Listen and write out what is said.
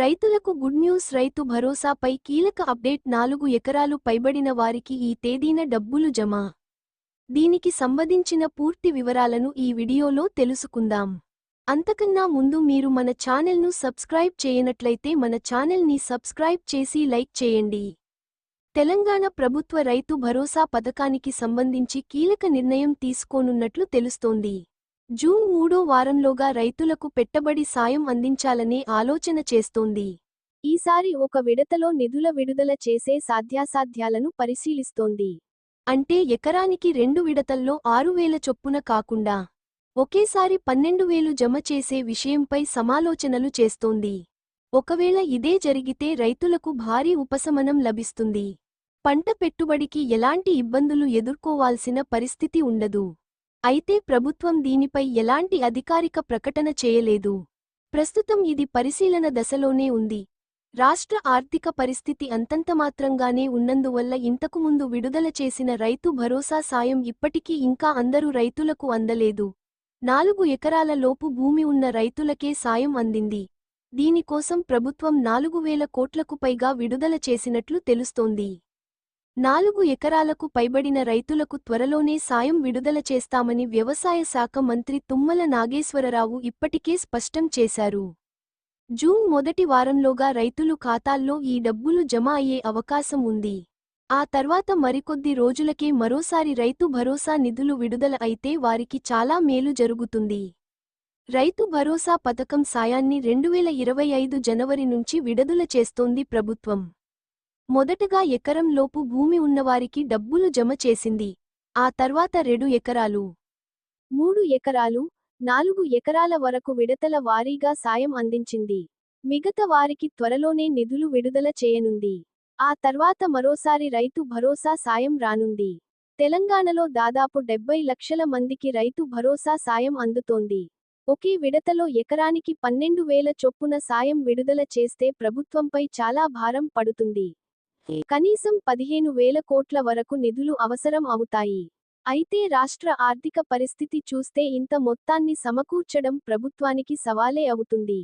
రైతులకు good news రైతు భరోసాపై కీలక అప్డేట్ నాలుగు ఎకరాలు పైబడిన వారికి ఈ తేదీన డబ్బులు జమ. దీనికి సంబంధించిన పూర్తి వివరాలను ఈ వీడియోలో తెలుసుకుందాం. అంతకన్నా ముందు మీరు మన ఛానల్ను సబ్స్క్రైబ్ చేయనట్లయితే మన ఛానల్ని సబ్స్క్రైబ్ చేసి లైక్ చేయండి. తెలంగాణ ప్రభుత్వ రైతు భరోసా పథకానికి సంబంధించి కీలక నిర్ణయం తీసుకోనున్నట్లు తెలుస్తోంది. జూన్ మూడో వారంలోగా రైతులకు పెట్టుబడి సాయం అందించాలనే ఆలోచన చేస్తోంది. ఈసారి ఒక విడతలో నిధుల విడుదల చేసే సాధ్యాసాధ్యాలను పరిశీలిస్తోంది. అంటే ఎకరానికి రెండు విడతల్లో ఆరు వేల చొప్పున కాకుండా ఒకేసారి పన్నెండు వేలు జమ చేసే విషయంపై సమాలోచనలు చేస్తోంది. ఒకవేళ ఇదే జరిగితే రైతులకు భారీ ఉపశమనం లభిస్తుంది. పంట పెట్టుబడికి ఎలాంటి ఇబ్బందులు ఎదుర్కోవాల్సిన పరిస్థితి ఉండదు. అయితే ప్రభుత్వం దీనిపై ఎలాంటి అధికారిక ప్రకటన చేయలేదు. ప్రస్తుతం ఇది పరిశీలన దశలోనే ఉంది. రాష్ట్ర ఆర్థిక పరిస్థితి అంతంతమాత్రంగానే ఉన్నందువల్ల ఇంతకుముందు విడుదల చేసిన రైతు భరోసా సాయం ఇప్పటికీ ఇంకా అందరూ రైతులకు అందలేదు. నాలుగు ఎకరాల లోపు భూమి ఉన్న రైతులకే సాయం అందింది. దీనికోసం ప్రభుత్వం నాలుగు వేల కోట్లకు పైగా విడుదల చేసినట్లు తెలుస్తోంది. నాలుగు ఎకరాలకు పైబడిన రైతులకు త్వరలోనే సాయం విడుదల చేస్తామని వ్యవసాయ శాఖ మంత్రి తుమ్మల నాగేశ్వరరావు ఇప్పటికే స్పష్టం చేశారు. జూన్ మొదటి వారంలోగా రైతులు ఖాతాల్లో ఈ డబ్బులు జమ అయ్యే అవకాశం ఉంది. ఆ తర్వాత మరికొద్ది రోజులకే మరోసారి రైతు భరోసా నిధులు విడుదల అయితే వారికి చాలా మేలు జరుగుతుంది. రైతు భరోసా పథకం సాయాన్ని రెండువేల ఇరవై ఐదు జనవరి నుంచి విడుదల చేస్తోంది ప్రభుత్వం. మొదటగా ఎకరం లోపు భూమి ఉన్నవారికి డబ్బులు జమ చేసింది. ఆ తర్వాత రెండు ఎకరాలు. మూడు ఎకరాలు నాలుగు ఎకరాల వరకు విడతల వారీగా సాయం అందించింది. మిగతా వారికి త్వరలోనే నిధులు విడుదల చేయనుంది. ఆ తర్వాత మరోసారి రైతు భరోసా సాయం రానుంది. తెలంగాణలో దాదాపు డెబ్బై లక్షల మందికి రైతు భరోసా సాయం అందుతోంది. ఒకే విడతలో ఎకరానికి పన్నెండు వేల చొప్పున సాయం విడుదల చేస్తే ప్రభుత్వంపై చాలా భారం పడుతుంది. కనీసం పదిహేను వేల కోట్ల వరకు నిధులు అవసరం అవుతాయి. అయితే రాష్ట్ర ఆర్థిక పరిస్థితి చూస్తే ఇంత మొత్తాన్ని సమకూర్చడం ప్రభుత్వానికి సవాలే అవుతుంది.